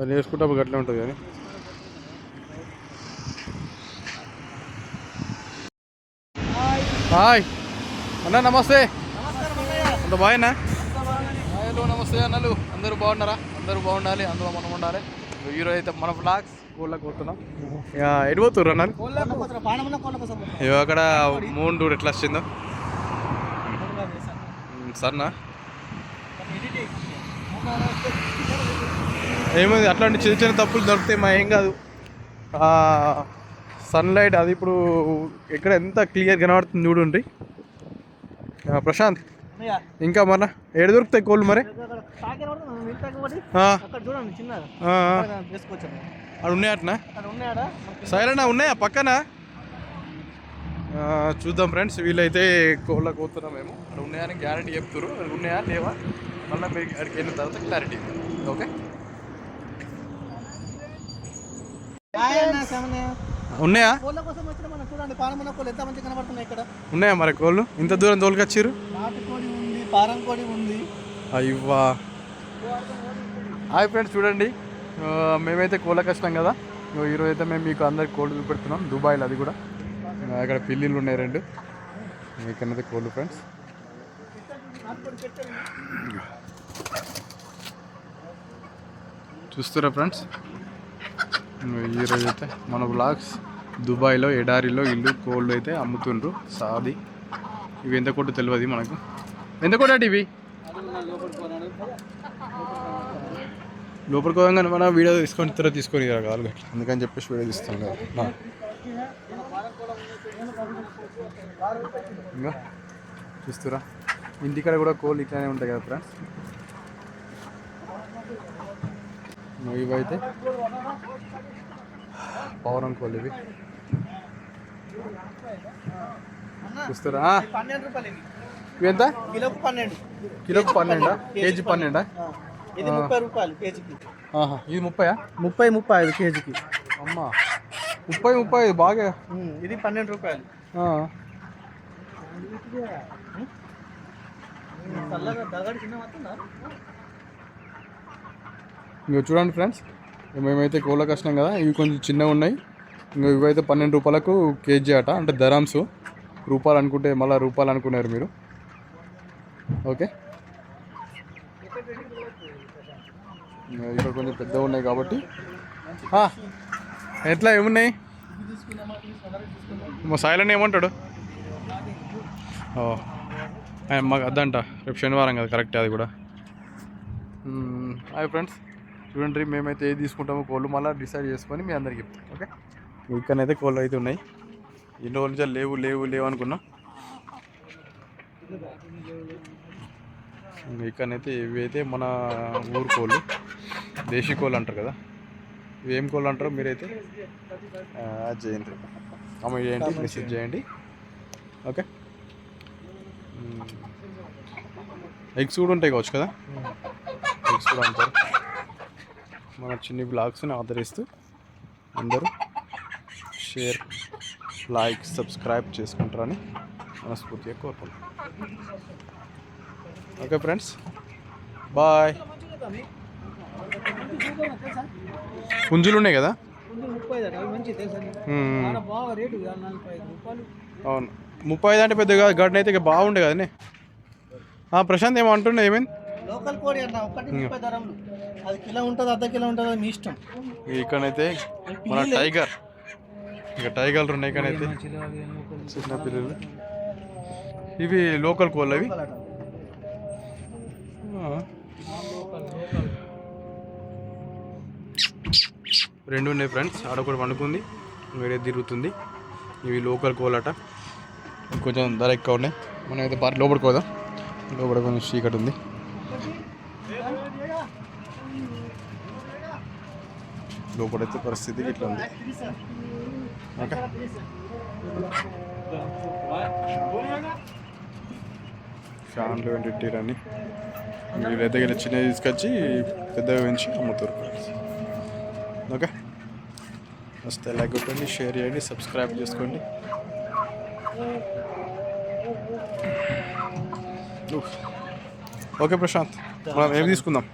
అది వేసుకుంటే గట్లే ఉంటుంది కానీ. హాయ్. అన్న నమస్తే. అంత బాగున్నా? హలో నమస్తే అన్నలు. అందరూ బాగున్నారా? అందరూ బాగుండాలి అందరూ మనం ఉండాలి. ఈరోజు అయితే మన బ్లాగ్స్ ఊళ్ళకి పోతున్నాం. ఎటు పోతుర్రు అన్నారు అక్కడ మూన్ డూడ్ ఎట్లా వచ్చిందో? సరేనా మరి edit చేయి. ముఖాలు వస్తే ఏమైంది? అట్లాంటి చిన్న చిన్న తప్పులు దొరికితే మా ఏం కాదు. సన్లైట్ అది ఇప్పుడు ఎక్కడ ఎంత క్లియర్ కనబడుతుంది చూడండి ప్రశాంత్ ఇంకా మన ఏడు దొరుకుతాయి కోళ్ళు మరి? అక్కడ తాకే పడుతుంది, మనం ఇంటి తాకే పడి, ఆ, అక్కడ చూడండి చిన్నగా ఆ, ఆ. అక్కడ వేసుకోవచ్చాను అక్కడ ఉన్నాయా అట్నా? అక్కడ ఉన్నాడా సైలెంట్ ఉన్నాయా? పక్కన? చూద్దాం ఫ్రెండ్స్ వీళ్ళైతే కోళ్ళకి పోతున్నాం మేము. అక్కడ ఉన్నాయని గ్యారంటీ చెప్తారు ఉన్నాయా? లేవా? మళ్ళీ మీరు అక్కడికి వెళ్ళిన తర్వాత క్లారిటీ ఓకే. ఉన్నాయా? కోళ్ళ కోసం వచ్చిన మనం చూడండి పానమున్న కోళ్ళు ఎంత మంచి కనబడుతున్నాయి ఇక్కడ? ఉన్నాయా మరి కోళ్ళు? ఇంత దూరం తోలుకొచ్చిర్రు? నాటు కోడి ఉంది పారం కోడి ఉంది. అయ్యవ్వా. హాయ్ ఫ్రెండ్స్ చూడండి. మేమైతే కోళ్ళకి వచ్చినాం కదా. ఈరోజు అయితే మేము మీకు అందరికి కోళ్ళు చూపెడుతున్నాం. దుబాయ్లో అది కూడా. ఇక్కడ పిల్లిళ్ళు ఉన్నాయి రెండు. ఇక్కడైతే కోళ్ళు ఫ్రెండ్స్ చూస్తారా ఫ్రెండ్స్? ఈరోజు అయితే మన బ్లాగ్స్ దుబాయ్లో ఎడారిలో ఇల్లు కోళ్ళు అయితే అమ్ముతుండ్రు సాది. ఇవి ఎంత కొట్టు తెలియదు మనకు? ఎంత కొట్టాడు ఇవి? లోపలికి పోగానే మన వీడియో తీసుకొని తర్వాత తీసుకొని కాదు అందుకని చెప్పేసి వీడియో తీస్తాం కదా. ఇంకా? చూస్తురా? ఇంటికాడ కూడా కోళ్ళు ఇట్లానే ఉంటాయి కదా ఫ్రెండ్స్? ఇవైతే పౌరం కోళ్ళు ఇవి. చూస్తారా? ఎంత? కిలోకు పన్నెండు. కిలోకి పన్నెండా? కేజీ పన్నెండా? ఇది ముప్పై రూపాయలు కేజీకి. ఆహా ఇది ముప్పయా? ముప్పై ముప్పై ఐదు కేజీకి. అమ్మా ముప్పై ముప్పై ఐదు బాగా. ఇది పన్నెండు రూపాయలు. ఇంకా చూడండి ఫ్రెండ్స్ మేమైతే కోళ్ళకి వచ్చినాం కదా ఇవి కొంచెం చిన్నగా ఉన్నాయి. ఇంకా ఇవైతే పన్నెండు రూపాయలకు కేజీ అట అంటే ధరాంసు రూపాయలు అనుకుంటే మళ్ళీ రూపాయలు అనుకున్నారు మీరు. ఓకే. ఇక్కడ కొంచెం పెద్దగా ఉన్నాయి కాబట్టి. ఎట్లా ఏమున్నాయి? మా సాయిలని ఏమంటాడు? ఓ. మాకు అద్దంట రేపు శనివారం కదా కరెక్ట్ అది కూడా. Hi friends. చూడండి మేమైతే ఏది తీసుకుంటామో కోళ్ళు మళ్ళీ డిసైడ్ చేసుకొని మీ అందరికి చెప్తాం ఓకే? ఇక్కడనైతే కోళ్ళు అయితే ఉన్నాయి. ఎన్ని రోజుల నుంచి లేవు లేవు లేవు అనుకున్నాం. ఇంక ఇక్కడనైతే ఇవి అయితే మన ఊరు కోళ్ళు. దేశీ కోళ్ళు అంటారు కదా. ఇవి ఏం కోళ్ళు అంటారో మీరైతే చేయండి. కామెంట్ చేయండి. మెసేజ్ చేయండి. ఓకే? ఎగ్స్ కూడా ఉంటాయి కావచ్చు కదా? ఎగ్స్ కూడా ఉంటారు మన చిన్ని బ్లాగ్స్ని ఆదరిస్తూ అందరూ షేర్ లైక్ సబ్స్క్రైబ్ చేసుకుంటారని మనస్ఫూర్తిగా కోరుకుంటున్నాం. Okay friends bye. పుంజులు ఉన్నాయి కదా అవును. ముప్పై ఐదు అంటే పెద్దగా గడిన అయితే ఇక బాగుండే కదనే? ఆ, ప్రశాంత్ ఏమో అంటుండే ఏమైంది లోకల్ కోడి అన్న ఒకటి ముప్పై ధరలు. అది కిలో ఉంటుంది అర్ధ కిలో ఉంటుంది మీ ఇష్టం. ఇక్కడైతే మన టైగర్. ఇక టైగర్లు ఉన్నాయి ఇక్కడైతే. చిన్న పిల్లలు ఇవి లోకల్ కోళ్ళు అవి. రెండు ఉన్నాయి ఫ్రెండ్స్ ఆడ కూడా పండుకుంది వేరే తిరుగుతుంది. ఇవి లోకల్ కోళ్ళట. కొంచెం ధర ఎక్కువ ఉన్నాయి. మనం అయితే లోపలికి పోదాం. లోపల కొంచెం చీకటి ఉంది. లోపలైతే పరిస్థితి ఇట్లా ఉంది. ఓకే. ఫ్యాన్లు పెట్టిరని వీళ్ళైతే ఇలా చిన్నవి తీసుకొచ్చి పెద్దగా పెంచి అమ్ముతారు. ఓకే. వస్తే లైక్ కొట్టండి షేర్ చేయండి సబ్స్క్రైబ్ చేసుకోండి. ఓకే ప్రశాంత్ మనం ఏం తీసుకుందాం